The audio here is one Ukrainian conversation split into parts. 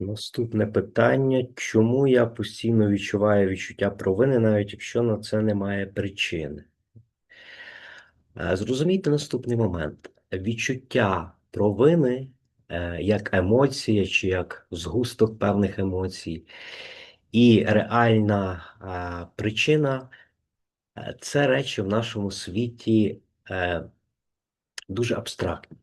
Наступне питання: чому я постійно відчуваю відчуття провини, навіть якщо на це немає причини? Е, Зрозумійте наступний момент: відчуття провини е, як емоція чи як згусток певних емоцій, і реальна е, причина це речі в нашому світі дуже абстрактні.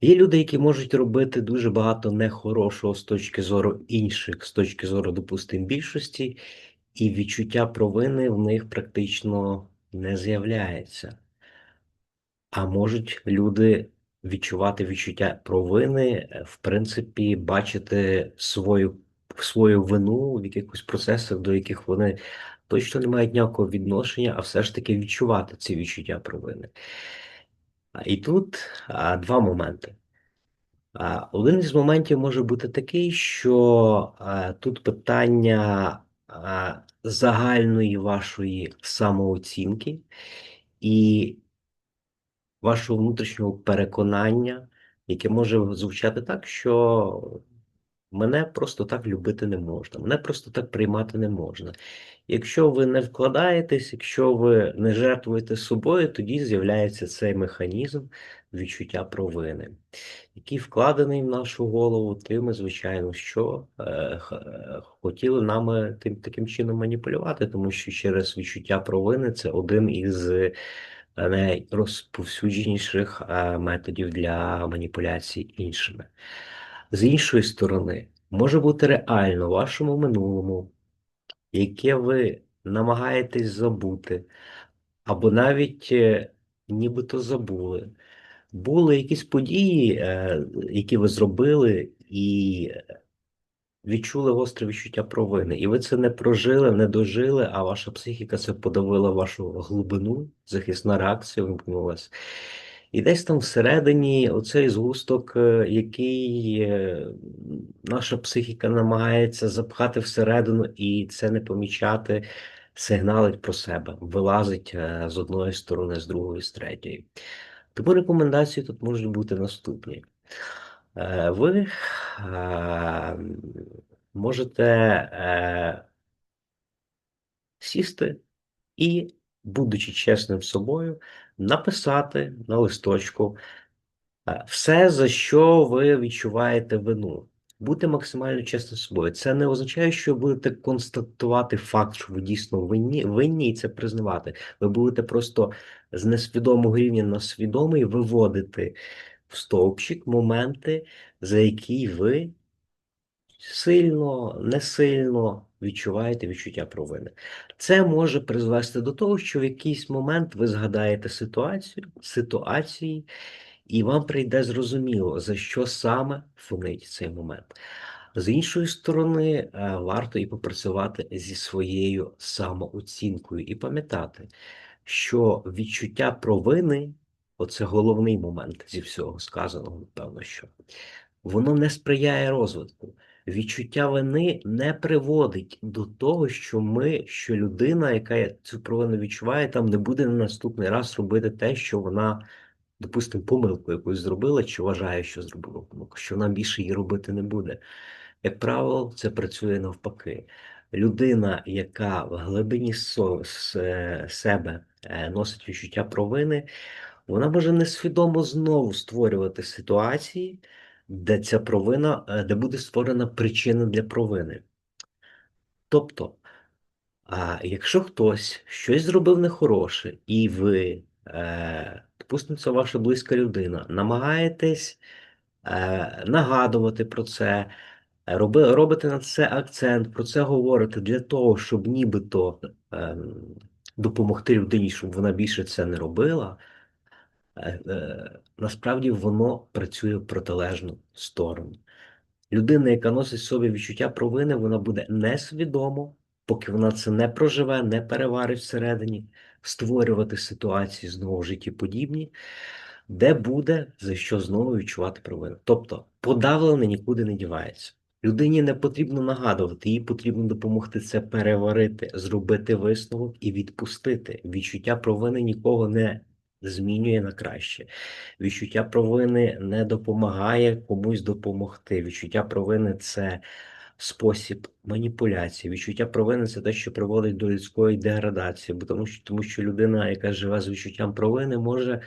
Є люди, які можуть робити дуже багато нехорошого з точки зору інших, з точки зору, допустимо, більшості, і відчуття провини в них практично не з'являється. А можуть люди відчувати відчуття провини, е, в принципі, бачити свою, свою вину в якихось процесах, до яких вони точно не мають ніякого відношення, а все ж таки відчувати ці відчуття провини. І тут а, два моменти. А, Один із моментів може бути такий, що а, тут питання а, загальної вашої самооцінки і вашого внутрішнього переконання, яке може звучати так, що мене просто так любити не можна, мене просто так приймати не можна. Якщо ви не вкладаєтесь, якщо ви не жертвуєте собою, тоді з'являється цей механізм відчуття провини, який вкладений в нашу голову, тими, звичайно, що е, хотіли нами тим таким чином маніпулювати, тому що через відчуття провини це один із е, найрозповсюдженіших е, методів для маніпуляцій іншими. З іншої сторони, може бути реально в вашому минулому яке ви намагаєтесь забути, або навіть е, нібито забули. Були якісь події, е, які ви зробили, і відчули гостре відчуття провини. І ви це не прожили, не дожили, а ваша психіка це подавила вашу глибину, захисна реакція вимкнулася. І десь там всередині оцей згусток, е, який е, наша психіка намагається запхати всередину і це не помічати, сигналить про себе, вилазить е, з одної сторони, з другої, з третьої. Тому рекомендації тут можуть бути наступні. Ви можете сісти і, будучи чесним собою, написати на листочку е, все, за що ви відчуваєте вину. Бути максимально чесним з собою. Це не означає, що ви будете констатувати факт, що ви дійсно винні, винні і це признавати. Ви будете просто з несвідомого рівня на свідомий виводити в стовпчик моменти, за які ви сильно, не сильно відчуваєте відчуття провини. Це може призвести до того, що в якийсь момент ви згадаєте ситуацію, ситуації, і вам прийде зрозуміло, за що саме фонить цей момент. З іншої сторони, е, варто і попрацювати зі своєю самооцінкою і пам'ятати, що відчуття провини оце головний момент зі всього сказаного, напевно, що воно не сприяє розвитку. Відчуття вини не приводить до того, що ми, що людина, яка цю провину відчуває, там не буде на наступний раз робити те, що вона, допустимо, помилку якусь зробила, чи вважає, що зробила помилку, що вона більше її робити не буде. Як правило, це працює навпаки. Людина, яка в глибині е, себе е, носить відчуття провини, вона може несвідомо знову створювати ситуації, де ця провина, е, де буде створена причина для провини. Тобто, якщо хтось щось зробив нехороше, і ви, е, допустимо, це ваша близька людина, намагаєтесь е, нагадувати про це, роби, робите на це акцент, про це говорите для того, щоб нібито е, допомогти людині, щоб вона більше це не робила. Е, е, насправді воно працює в протилежну сторону. Людина, яка носить в собі відчуття провини, вона буде несвідомо, поки вона це не проживе, не переварить всередині, створювати ситуації знову життєподібні, де буде за що знову відчувати провину. Тобто подавлене нікуди не дівається. Людині не потрібно нагадувати, їй потрібно допомогти це переварити, зробити висновок і відпустити. Відчуття провини нікого не змінює на краще. Відчуття провини не допомагає комусь допомогти. Відчуття провини це спосіб маніпуляції. Відчуття провини це те, що приводить до людської деградації, бо тому що, тому що людина, яка живе з відчуттям провини, може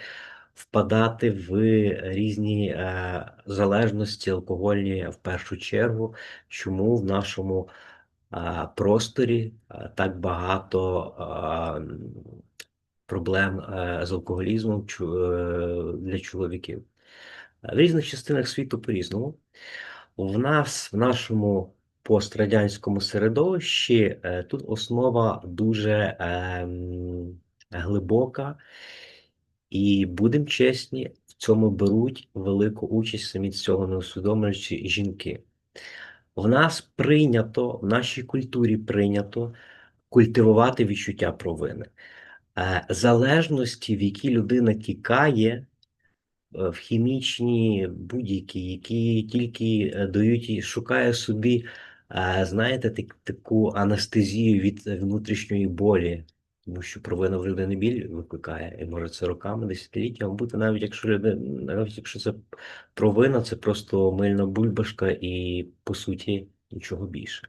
впадати в різні е, залежності алкогольні в першу чергу. Чому в нашому е, просторі е, так багато е, проблем е, з алкоголізмом е, для чоловіків? В різних частинах світу по-різному. В нас, в нашому пострадянському середовищі, е, тут основа дуже ем, глибока, і будемо чесні, в цьому беруть велику участь самі цього не усвідомлюючи жінки. В нас прийнято, в нашій культурі прийнято культивувати відчуття провини. Е, Залежності, в які людина тікає, е, в хімічні будь-які, які тільки е, дають і шукає собі, знаєте, так, таку анестезію від внутрішньої болі, тому що провина в людини біль викликає, і може це роками, десятиліттями бути, навіть якщо людина, навіть якщо це провина, це просто мильна бульбашка і по суті нічого більше.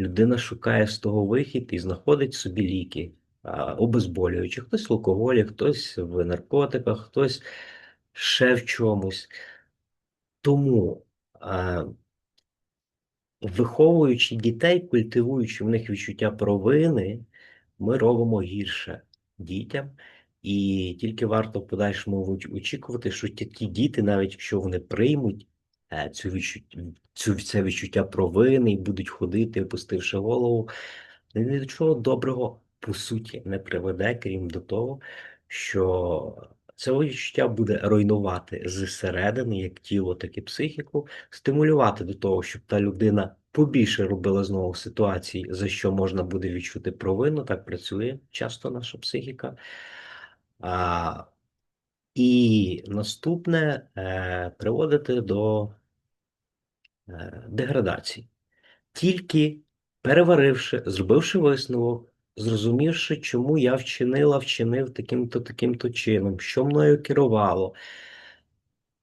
Людина шукає з того вихід і знаходить собі ліки. А, Обезболюючі, хтось в алкоголі, хтось в наркотиках, хтось ще в чомусь. Тому, виховуючи дітей, культивуючи в них відчуття провини, ми робимо гірше дітям. І тільки варто в подальшому очікувати, що ті діти, навіть якщо вони приймуть е, цю відчуття, цю, це відчуття провини і будуть ходити, опустивши голову, ні до чого доброго по суті не приведе, крім до того, що це відчуття буде руйнувати зсередини, як тіло, так і психіку, стимулювати до того, щоб та людина побільше робила знову ситуацій, за що можна буде відчути провину. Так працює часто наша психіка. А, і наступне е, приводити до е, деградації. Тільки переваривши, зробивши висновок, зрозумівши, чому я вчинила, вчинив таким-то, таким-то чином, що мною керувало,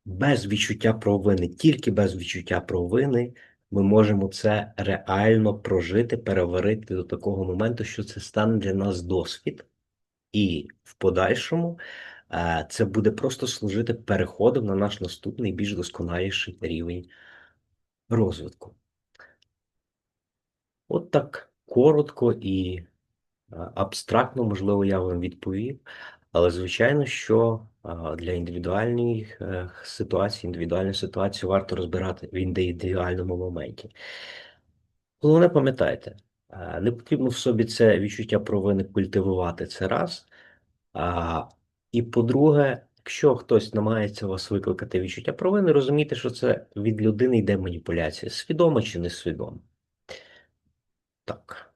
без відчуття провини, тільки без відчуття провини, ми можемо це реально прожити, переварити до такого моменту, що це стане для нас досвід, і в подальшому е, це буде просто служити переходом на наш наступний більш досконаліший рівень розвитку. От так коротко і абстрактно, можливо, я вам відповів. Але звичайно, що е, для індивідуальних е, ситуацій, індивідуальну ситуацію варто розбирати в індивідуальному моменті. Головне, пам'ятайте, е, не потрібно в собі це відчуття провини культивувати це раз. І по-друге, якщо хтось намагається вас викликати відчуття провини, розумійте, що це від людини йде маніпуляція, свідомо чи несвідомо. Так.